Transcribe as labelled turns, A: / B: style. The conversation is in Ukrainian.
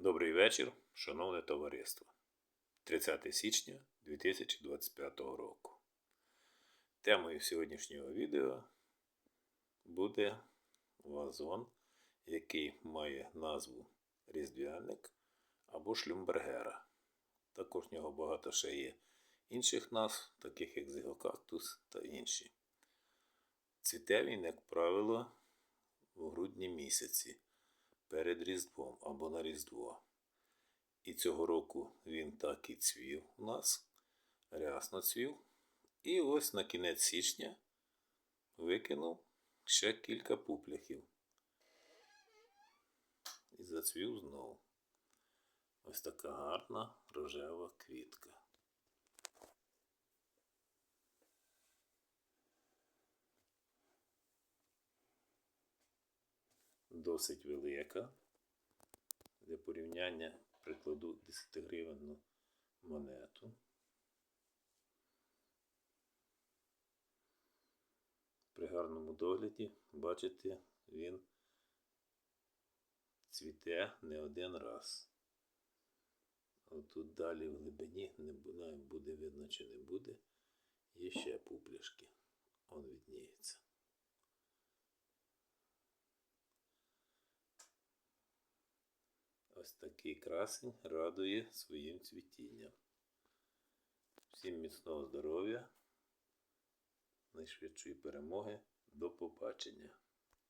A: Добрий вечір, шановне товариство. 30 січня 2025 року. Темою сьогоднішнього відео буде вазон, який має назву Різдвяник або Шлюмбергера. Також в нього багато ще є інших назв, таких як зигокактус та інші. Цвіте він, як правило, в грудні місяці перед Різдвом або на Різдво. І цього року він так і цвів у нас, рясно цвів. І ось на кінець січня викинув ще кілька пупляхів. І зацвів знову. Ось така гарна рожева квітка. Досить велика. Для порівняння прикладу 10 гривенну монету. При гарному догляді, бачите, він цвіте не один раз. Отут далі в глибині не знаю, буде видно чи не буде. Є ще пупляшки. Ось такий красень радує своїм цвітінням. Всім міцного здоров'я, найшвидшої перемоги. До побачення!